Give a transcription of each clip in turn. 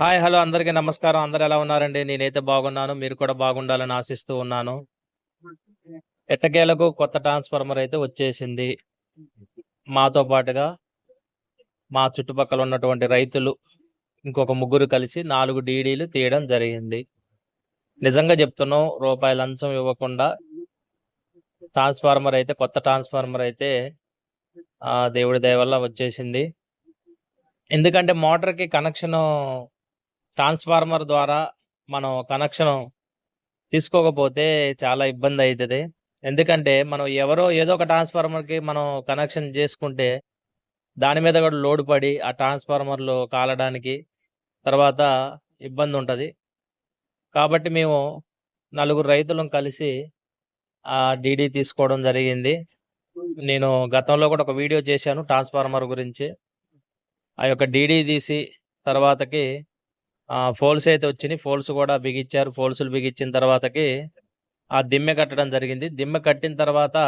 Hi hello అందరికీ నమస్కారం. అందరు ఎలా ఉన్నారండి? నేనైతే బాగున్నాను. మీరు కూడా బాగుండాలని ఆశిస్తూ ఉన్నాను. ఎట్టకేలకు కొత్త ట్రాన్స్ఫార్మర్ అయితే వచ్చేసింది. మాతో పాటుగా మా చుట్టుపక్కల ఉన్నటువంటి రైతులు ఇంకొక ముగ్గురు కలిసి నాలుగు డీడీలు తీయడం జరిగింది. నిజంగా చెప్తున్నాం రూపాయి లంచం ఇవ్వకుండా ట్రాన్స్ఫార్మర్ అయితే కొత్త ట్రాన్స్ఫార్మర్ అయితే దేవుడి దయ వల్ల వచ్చేసింది. ఎందుకంటే మోటార్కి కనెక్షన్ ట్రాన్స్ఫార్మర్ ద్వారా మనం కనెక్షన్ తీసుకోకపోతే చాలా ఇబ్బంది అవుతుంది ఎందుకంటే మనం ఎవరో ఏదో ఒక ట్రాన్స్ఫార్మర్కి మనం కనెక్షన్ చేసుకుంటే దాని మీద కూడా లోడ్ పడి ఆ ట్రాన్స్ఫార్మర్లు కాలడానికి తర్వాత ఇబ్బంది ఉంటుంది. కాబట్టి మేము నలుగురు రైతులను కలిసి ఆ డీడీ తీసుకోవడం జరిగింది. నేను గతంలో కూడా ఒక వీడియో చేశాను ట్రాన్స్ఫార్మర్ గురించి. ఆ యొక్క డీడీ తీసి తర్వాతకి ఫోల్స్ అయితే వచ్చినాయి. ఫోల్స్ కూడా బిగించారు. ఫోల్స్లు బిగించిన తర్వాతకి ఆ దిమ్మె కట్టడం జరిగింది. దిమ్మె కట్టిన తర్వాత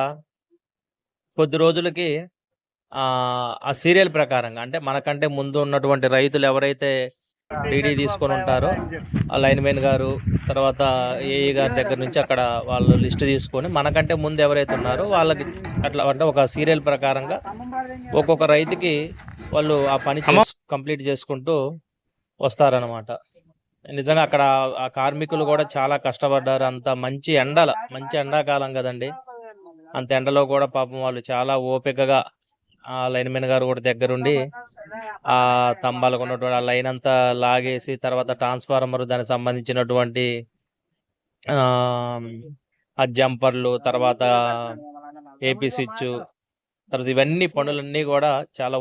కొద్ది రోజులకి ఆ సీరియల్ ప్రకారంగా అంటే మనకంటే ముందు ఉన్నటువంటి రైతులు ఎవరైతే డీడీ తీసుకొని ఉంటారో ఆ లైన్మెన్ గారు తర్వాత ఏఈ గారి దగ్గర నుంచి అక్కడ వాళ్ళు లిస్ట్ తీసుకొని మనకంటే ముందు ఎవరైతే ఉన్నారో వాళ్ళకి అట్లా అంటే ఒక సీరియల్ ప్రకారంగా ఒక్కొక్క రైతుకి వాళ్ళు ఆ పని కంప్లీట్ చేసుకుంటూ వస్తారనమాట నిజంగా అక్కడ ఆ కార్మికులు కూడా చాలా కష్టపడ్డారు. అంత మంచి ఎండల మంచి ఎండాకాలం కదండి. అంత ఎండలో కూడా పాపం వాళ్ళు చాలా ఓపికగా ఆ లైన్మెన్ గారు కూడా దగ్గరుండి ఆ స్తంభాలకు ఉన్నటువంటి ఆ లైన్ అంతా లాగేసి తర్వాత ట్రాన్స్ఫార్మర్ దానికి సంబంధించినటువంటి ఆ ఆ జంపర్లు తర్వాత ఏపీ స్విచ్ తర్వాత ఇవన్నీ పనులన్నీ కూడా చాలా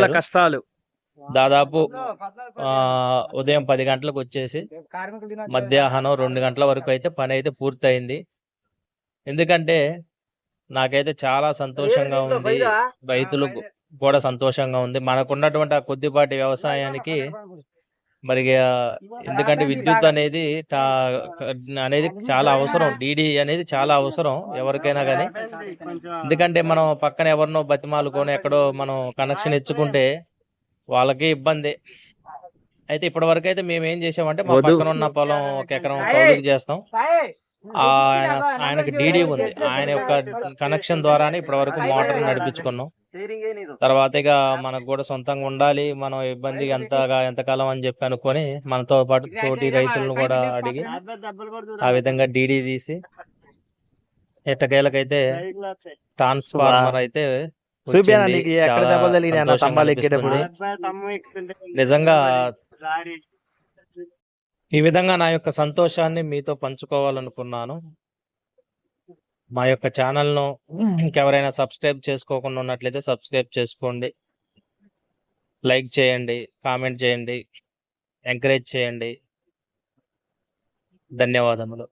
చేశారు. కష్టాలు. దాదాపు ఉదయం పది గంటలకు వచ్చేసి మధ్యాహ్నం రెండు గంటల వరకు అయితే పని అయితే పూర్తయింది. ఎందుకంటే నాకైతే చాలా సంతోషంగా ఉంది రైతులకు కూడా సంతోషంగా ఉంది. మనకున్నటువంటి ఆ కొద్దిపాటి వ్యవసాయానికి మరి ఎందుకంటే విద్యుత్ అనేది అనేది చాలా అవసరం. డీడీ అనేది చాలా అవసరం ఎవరికైనా కానీ ఎందుకంటే మనం పక్కన ఎవరినో బతిమాలుకొని ఎక్కడో మనం కనెక్షన్ ఇచ్చుకుంటే వాళ్ళకి ఇబ్బంది. అయితే ఇప్పటి వరకు అయితే మేము ఏం చేసామంటే మా. పక్కన ఉన్న పొలం ఒక ఎకరం కౌలుకి చేస్తాం. ఆయన ఆయనకి డీడీ ఉంది. ఆయన యొక్క కనెక్షన్ ద్వారానే ఇప్పటి వరకు మోటార్ నడిపించుకున్నాం. తర్వాత ఇక మనకు కూడా సొంతంగా ఉండాలి మనం ఇబ్బంది ఎంతగా ఎంతకాలం అని చెప్పి అనుకొని మనతో పాటు తోటి రైతులను కూడా అడిగి ఆ విధంగా డీడీ తీసి ఎట్టకేలకైతే ట్రాన్స్ఫార్మర్ అయితే నిజంగా ఈ విధంగా నా యొక్క సంతోషాన్ని మీతో పంచుకోవాలనుకున్నాను. మా యొక్క ఛానల్ను ఇంకెవరైనా సబ్స్క్రైబ్ చేసుకోకుండా ఉన్నట్లయితే సబ్స్క్రైబ్ చేసుకోండి. లైక్ చేయండి కామెంట్ చేయండి ఎంకరేజ్ చేయండి. ధన్యవాదములు.